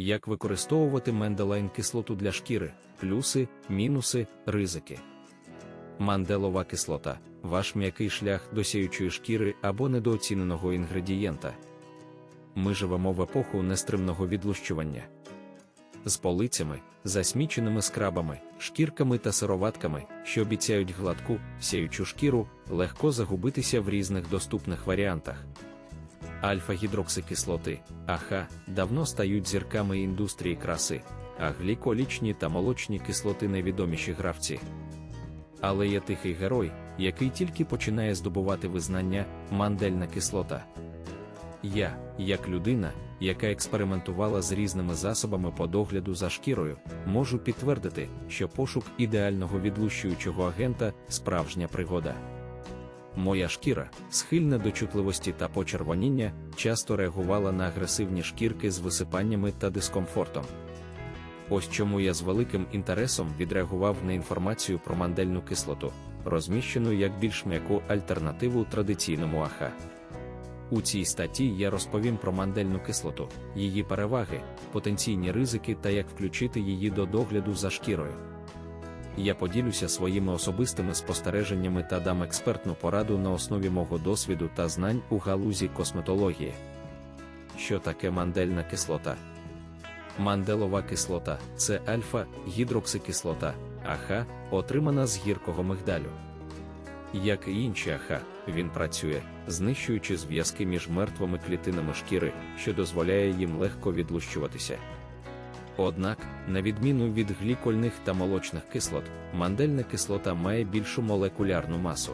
Як використовувати Менделайн кислоту для шкіри, плюси, мінуси, ризики. Манделова кислота ваш м'який шлях до сяючої шкіри або недооціненого інгредієнта. Ми живемо в епоху нестримного відлущування. З полицями, засміченими скрабами, шкірками та сироватками, що обіцяють гладку, сяючу шкіру, легко загубитися в різних доступних варіантах. Альфа-гідроксикислоти, АХ, давно стають зірками індустрії краси, а гліколічні та молочні кислоти найвідоміші гравці. Але є тихий герой, який тільки починає здобувати визнання мандельна кислота. Я, як людина, яка експериментувала з різними засобами по догляду за шкірою, можу підтвердити, що пошук ідеального відлущуючого агента справжня пригода. Моя шкіра, схильна до чутливості та почервоніння, часто реагувала на агресивні шкірки з висипаннями та дискомфортом. Ось чому я з великим інтересом відреагував на інформацію про мандельну кислоту, розміщену як більш м'яку альтернативу традиційному АХ. У цій статті я розповім про мандельну кислоту, її переваги, потенційні ризики та як включити її до догляду за шкірою. Я поділюся своїми особистими спостереженнями та дам експертну пораду на основі мого досвіду та знань у галузі косметології. Що таке мандельна кислота? Манделова кислота це альфа-гідроксикислота, АХ, отримана з гіркого мигдалю. Як і інші АХ, він працює, знищуючи зв'язки між мертвими клітинами шкіри, що дозволяє їм легко відлущуватися. Однак, на відміну від глікольних та молочних кислот, мандельна кислота має більшу молекулярну масу.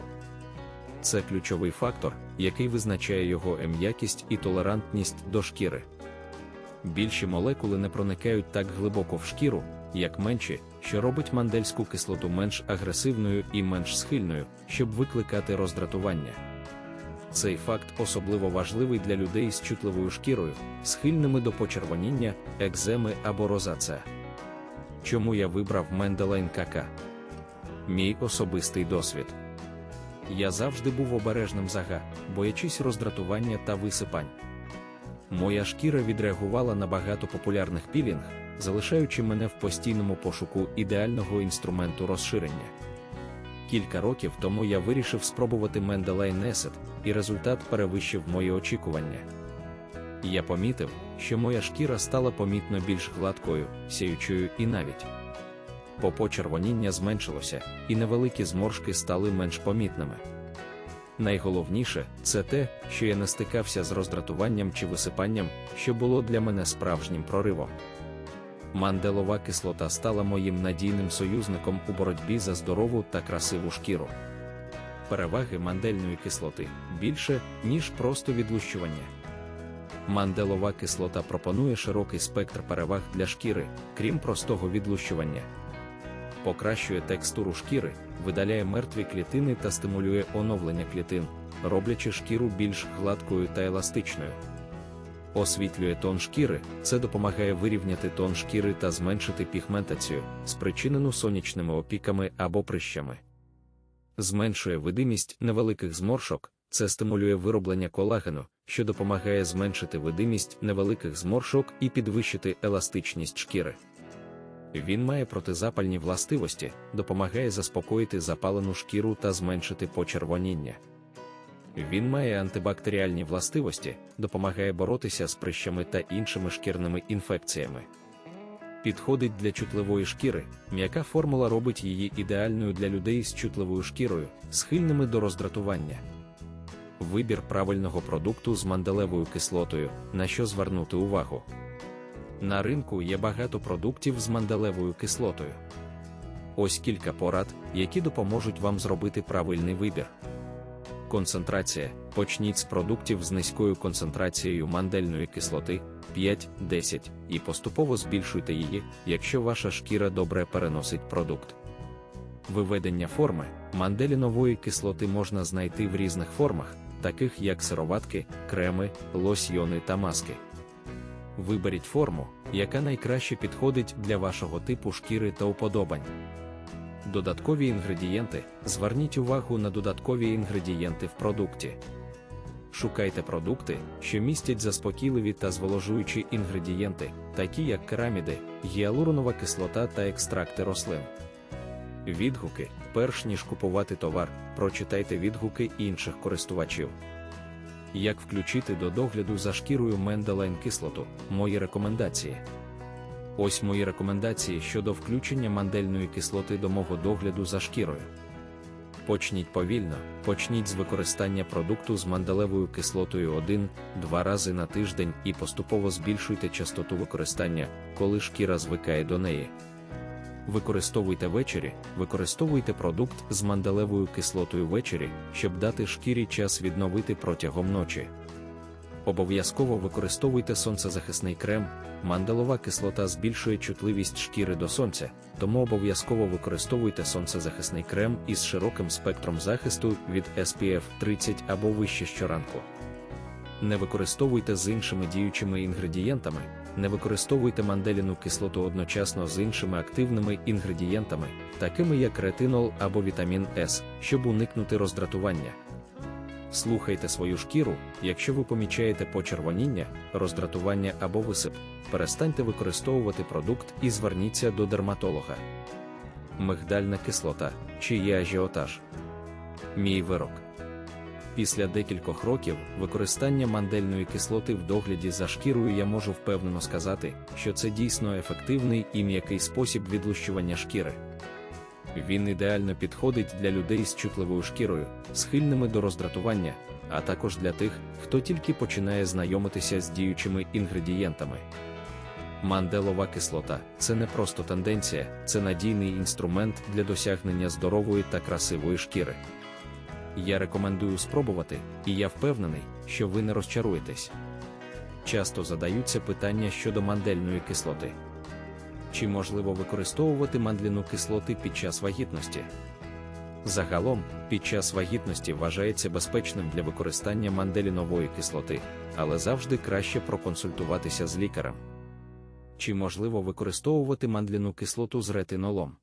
Це ключовий фактор, який визначає його м'якість і толерантність до шкіри. Більші молекули не проникають так глибоко в шкіру, як менші, що робить мандельську кислоту менш агресивною і менш схильною, щоб викликати роздратування. Цей факт особливо важливий для людей з чутливою шкірою, схильними до почервоніння, екземи або розацеа. Чому я вибрав Менделайн КК? Мій особистий досвід. Я завжди був обережним зага, боячись роздратування та висипань. Моя шкіра відреагувала на багато популярних пілінг, залишаючи мене в постійному пошуку ідеального інструменту розширення. Кілька років тому я вирішив спробувати Mendeley Neset, і результат перевищив мої очікування. Я помітив, що моя шкіра стала помітно більш гладкою, сяючою і навіть попочервоніння зменшилося, і невеликі зморшки стали менш помітними. Найголовніше це те, що я не стикався з роздратуванням чи висипанням, що було для мене справжнім проривом. Манделова кислота стала моїм надійним союзником у боротьбі за здорову та красиву шкіру. Переваги мандельної кислоти більше, ніж просто відлущування. Манделова кислота пропонує широкий спектр переваг для шкіри, крім простого відлущування. Покращує текстуру шкіри, видаляє мертві клітини та стимулює оновлення клітин, роблячи шкіру більш гладкою та еластичною. Освітлює тон шкіри, це допомагає вирівняти тон шкіри та зменшити пігментацію, спричинену сонячними опіками або прищами. Зменшує видимість невеликих зморшок, це стимулює вироблення колагену, що допомагає зменшити видимість невеликих зморшок і підвищити еластичність шкіри. Він має протизапальні властивості, допомагає заспокоїти запалену шкіру та зменшити почервоніння. Він має антибактеріальні властивості, допомагає боротися з прищами та іншими шкірними інфекціями. Підходить для чутливої шкіри, м'яка формула робить її ідеальною для людей з чутливою шкірою, схильними до роздратування. Вибір правильного продукту з манделевою кислотою, на що звернути увагу. На ринку є багато продуктів з манделевою кислотою. Ось кілька порад, які допоможуть вам зробити правильний вибір. Концентрація. Почніть з продуктів з низькою концентрацією мандельної кислоти 5-10 і поступово збільшуйте її, якщо ваша шкіра добре переносить продукт. Виведення форми манделінової кислоти можна знайти в різних формах, таких як сироватки, креми, лосьйони та маски. Виберіть форму, яка найкраще підходить для вашого типу шкіри та уподобань. Додаткові інгредієнти. Зверніть увагу на додаткові інгредієнти в продукті. шукайте продукти, що містять заспокійливі та зволожуючі інгредієнти, такі як кераміди, гіалуронова кислота та екстракти рослин. Відгуки, перш ніж купувати товар, прочитайте відгуки інших користувачів. Як включити до догляду за шкірою менделайн кислоту? Мої рекомендації. Ось мої рекомендації щодо включення мандельної кислоти до мого догляду за шкірою. Почніть повільно, почніть з використання продукту з манделевою кислотою 1-2 рази на тиждень і поступово збільшуйте частоту використання, коли шкіра звикає до неї. Використовуйте ввечері, використовуйте продукт з мандалевою кислотою ввечері, щоб дати шкірі час відновити протягом ночі. Обов'язково використовуйте сонцезахисний крем, мандалова кислота збільшує чутливість шкіри до сонця, тому обов'язково використовуйте сонцезахисний крем із широким спектром захисту від SPF 30 або вище щоранку. Не використовуйте з іншими діючими інгредієнтами, не використовуйте манделіну кислоту одночасно з іншими активними інгредієнтами, такими як ретинол або вітамін С, щоб уникнути роздратування. Слухайте свою шкіру, якщо ви помічаєте почервоніння, роздратування або висип, перестаньте використовувати продукт і зверніться до дерматолога. Мигдальна кислота, чи є ажіотаж. Мій вирок. Після декількох років використання мандельної кислоти в догляді за шкірою я можу впевнено сказати, що це дійсно ефективний і м'який спосіб відлущування шкіри. Він ідеально підходить для людей з чутливою шкірою, схильними до роздратування, а також для тих, хто тільки починає знайомитися з діючими інгредієнтами. Манделова кислота це не просто тенденція, це надійний інструмент для досягнення здорової та красивої шкіри. Я рекомендую спробувати, і я впевнений, що ви не розчаруєтесь. Часто задаються питання щодо мандельної кислоти. Чи можливо використовувати мандліну кислоти під час вагітності? Загалом, під час вагітності вважається безпечним для використання манделінової кислоти, але завжди краще проконсультуватися з лікарем. Чи можливо використовувати мандліну кислоту з ретинолом?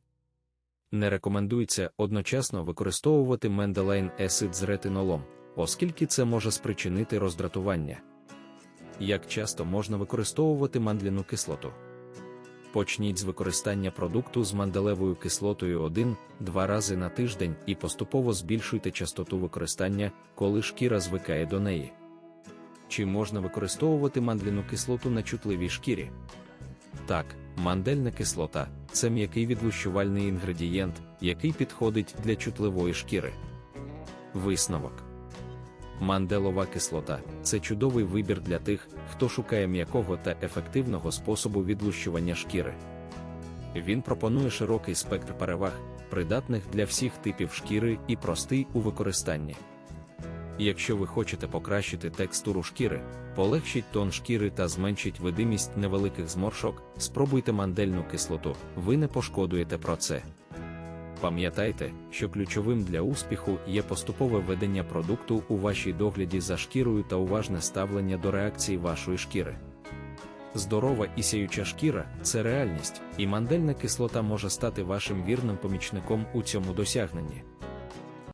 Не рекомендується одночасно використовувати менделайн есид з ретинолом, оскільки це може спричинити роздратування. Як часто можна використовувати мандліну кислоту? Почніть з використання продукту з манделевою кислотою 1-2 рази на тиждень і поступово збільшуйте частоту використання, коли шкіра звикає до неї. Чи можна використовувати мандліну кислоту на чутливій шкірі? Так, мандельна кислота це м'який відлущувальний інгредієнт, який підходить для чутливої шкіри. Висновок. Манделова кислота це чудовий вибір для тих, хто шукає м'якого та ефективного способу відлущування шкіри. Він пропонує широкий спектр переваг, придатних для всіх типів шкіри і простий у використанні. Якщо ви хочете покращити текстуру шкіри, полегшіть тон шкіри та зменшить видимість невеликих зморшок, спробуйте мандельну кислоту, ви не пошкодуєте про це. Пам'ятайте, що ключовим для успіху є поступове ведення продукту у вашій догляді за шкірою та уважне ставлення до реакції вашої шкіри. Здорова і сіюча шкіра це реальність, і мандельна кислота може стати вашим вірним помічником у цьому досягненні.